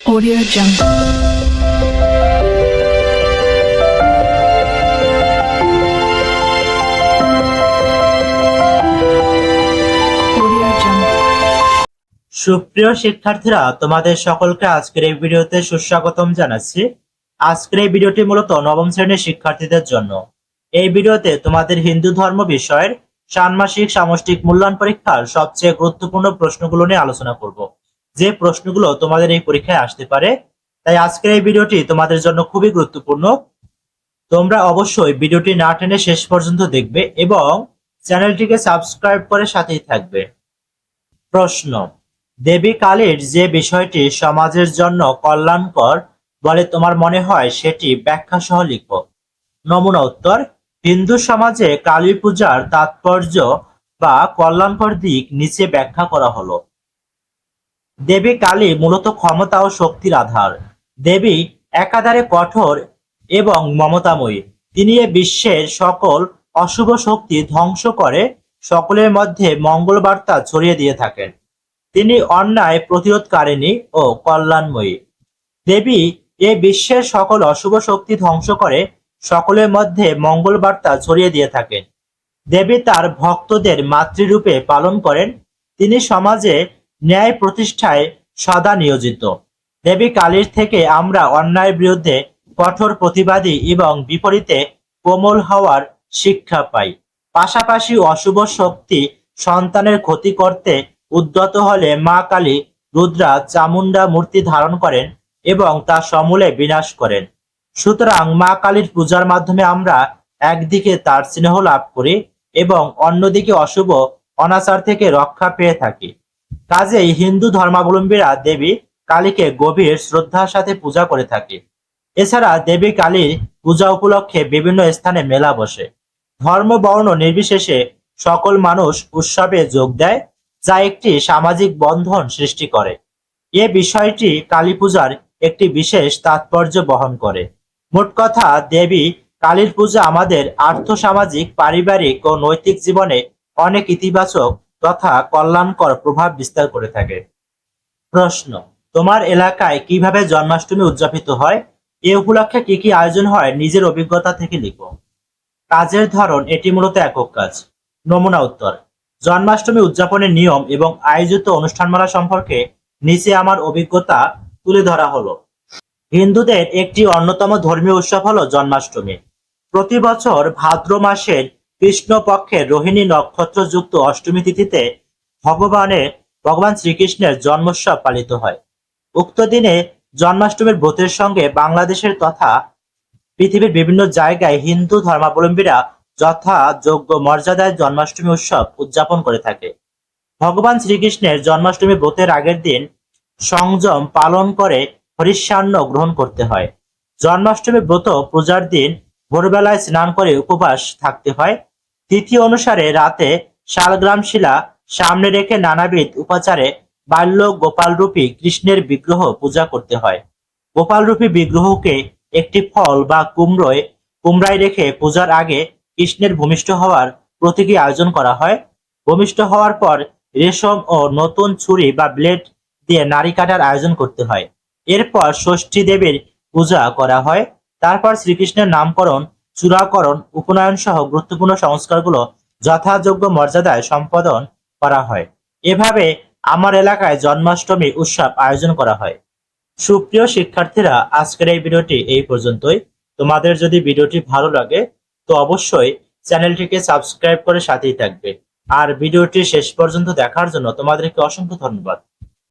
Audio Jungle. সুপ্রিয় শিক্ষার্থীরা, তোমাদের সকলকে আজকের এই ভিডিওতে সুস্বাগতম জানাচ্ছি। আজকের এই ভিডিওটি মূলত নবম শ্রেণির শিক্ষার্থীদের জন্য। এই ভিডিওতে তোমাদের হিন্দু ধর্ম বিষয়ের ষান্মাসিক সামষ্টিক মূল্যায়ন পরীক্ষার সবচেয়ে গুরুত্বপূর্ণ প্রশ্নগুলো নিয়ে আলোচনা করব। যে প্রশ্নগুলো তোমাদের এই পরীক্ষায় আসতে পারে। তাই আজকের এই ভিডিওটি তোমাদের জন্য খুবই গুরুত্বপূর্ণ। তোমরা অবশ্যই ভিডিওটি না টেনে শেষ পর্যন্ত দেখবে এবং চ্যানেলটিকে সাবস্ক্রাইব করে সাথেই থাকবে। প্রশ্ন, দেবী কালীর যে বিষয়টি সমাজের জন্য কল্যাণকর বলে তোমার মনে হয় সেটি ব্যাখ্যা সহ লিখো। নমুনা উত্তর, হিন্দু সমাজে কালী পূজার তাৎপর্য বা কল্যাণকর দিক নিচে ব্যাখ্যা করা হলো। দেবী কালী মূলত ক্ষমতা ও শক্তির আধার। দেবী একাধারে কঠোর এবং মমতাময়ী। তিনি এ বিশ্বের সকল অশুভ শক্তি ধ্বংস করে সকলের মধ্যে মঙ্গল বার্তা ছড়িয়ে দিয়ে থাকেন। তিনি অন্যায় প্রতিরোধকারিণী ও কল্যাণময়ী। দেবী এ বিশ্বের সকল অশুভ শক্তি ধ্বংস করে সকলের মধ্যে মঙ্গল বার্তা ছড়িয়ে দিয়ে থাকেন। দেবী তার ভক্তদের মাতৃরূপে পালন করেন। তিনি সমাজে ন্যায় প্রতিষ্ঠায় সদা নিয়োজিত। দেবী কালীর থেকে আমরা অন্যায়ের বিরুদ্ধে কঠোর প্রতিবাদী এবং বিপরীতে কোমল হওয়ার শিক্ষা পাই। পাশাপাশি অশুভ শক্তি সন্তানের ক্ষতি করতে উদ্যত হলে মা কালী রুদ্রা চামুন্ডা মূর্তি ধারণ করেন এবং তা সমূলে বিনাশ করেন। সুতরাং মা কালীর পূজার মাধ্যমে আমরা একদিকে তার স্নেহ লাভ করি এবং অন্যদিকে অশুভ অনাচার থেকে রক্ষা পেয়ে থাকি। কাজেই হিন্দু ধর্মাবলম্বীরা দেবী কালীকে গভীর শ্রদ্ধার সাথে পূজা করে থাকে। এছাড়া দেবী কালীর পূজা উপলক্ষে বিভিন্ন স্থানে মেলা বসে। ধর্ম, বর্ণ নির্বিশেষে সকল মানুষ উৎসবে যোগ দেয়, যা একটি সামাজিক বন্ধন সৃষ্টি করে। এ বিষয়টি কালী পূজার একটি বিশেষ তাৎপর্য বহন করে। মোট কথা, দেবী কালীর পূজা আমাদের আর্থসামাজিক, পারিবারিক ও নৈতিক জীবনে অনেক ইতিবাচক তথা কল্যাণকর প্রভাব বিস্তার করে থাকে। প্রশ্ন, তোমার এলাকায় কীভাবে জন্মাষ্টমী উদযাপিত হয়? এ উপলক্ষে কি কি আয়োজন হয়? নিজের অভিজ্ঞতা থেকে লিখো। কাজের ধরন, এটি মূলত একক কাজ। নমুনা উত্তর, জন্মাষ্টমী উদযাপনের নিয়ম এবং আয়োজিত অনুষ্ঠানমালা সম্পর্কে নিচে আমার অভিজ্ঞতা তুলে ধরা হলো। হিন্দুদের একটি অন্যতম ধর্মীয় উৎসব হলো জন্মাষ্টমী। প্রতি বছর ভাদ্র মাসের কৃষ্ণ পক্ষের রোহিণী নক্ষত্রযুক্ত অষ্টমী তিথিতে ভগবানের ভগবান শ্রীকৃষ্ণের জন্মোৎসব পালিত হয়। উক্ত দিনে জন্মাষ্টমীর ব্রতের সঙ্গে বাংলাদেশের তথা পৃথিবীর বিভিন্ন জায়গায় হিন্দু ধর্মাবলম্বীরা যথাযোগ্য মর্যাদায় জন্মাষ্টমী উৎসব উদযাপন করে থাকে। ভগবান শ্রীকৃষ্ণের জন্মাষ্টমী ব্রতের আগের দিন সংযম পালন করে হরিষ্যান্ন গ্রহণ করতে হয়। জন্মাষ্টমী ব্রত পূজার দিন ভোরবেলায় স্নান করে উপবাস থাকতে হয়। তিথি অনুসারে রাতে শালগ্রাম শিলা সামনে রেখে নানাবিধ উপাচারে বাল্য গোপালরূপী কৃষ্ণের বিগ্রহ পূজা করতে হয়। গোপালরূপী বিগ্রহকে একটি ফল বা কুমড়োয় কুমড়ায় রেখে পূজার আগে কৃষ্ণের ভূমিষ্ঠ হওয়ার প্রতীকী আয়োজন করা হয়। ভূমিষ্ঠ হওয়ার পর রেশম ও নতুন ছুরি বা ব্লেড দিয়ে নারী কাটার আয়োজন করতে হয়। এরপর ষষ্ঠী দেবীর পূজা করা হয়। তারপর শ্রীকৃষ্ণের নামকরণ চূড়াকরণ, উপনয়ন সহ গুরুত্বপূর্ণ সংস্কারগুলো যথাযোগ্য মর্যাদায় সম্পাদন করা হয়। এভাবে আমার এলাকায় জন্মাষ্টমী উৎসব আয়োজন করা হয়। সুপ্রিয় শিক্ষার্থীরা, আজকের এই ভিডিওটি এই পর্যন্তই। তোমাদের যদি ভিডিওটি ভালো লাগে, তো অবশ্যই চ্যানেলটিকে সাবস্ক্রাইব করে সাথেই থাকবে। আর ভিডিওটি শেষ পর্যন্ত দেখার জন্য তোমাদেরকে অসংখ্য ধন্যবাদ।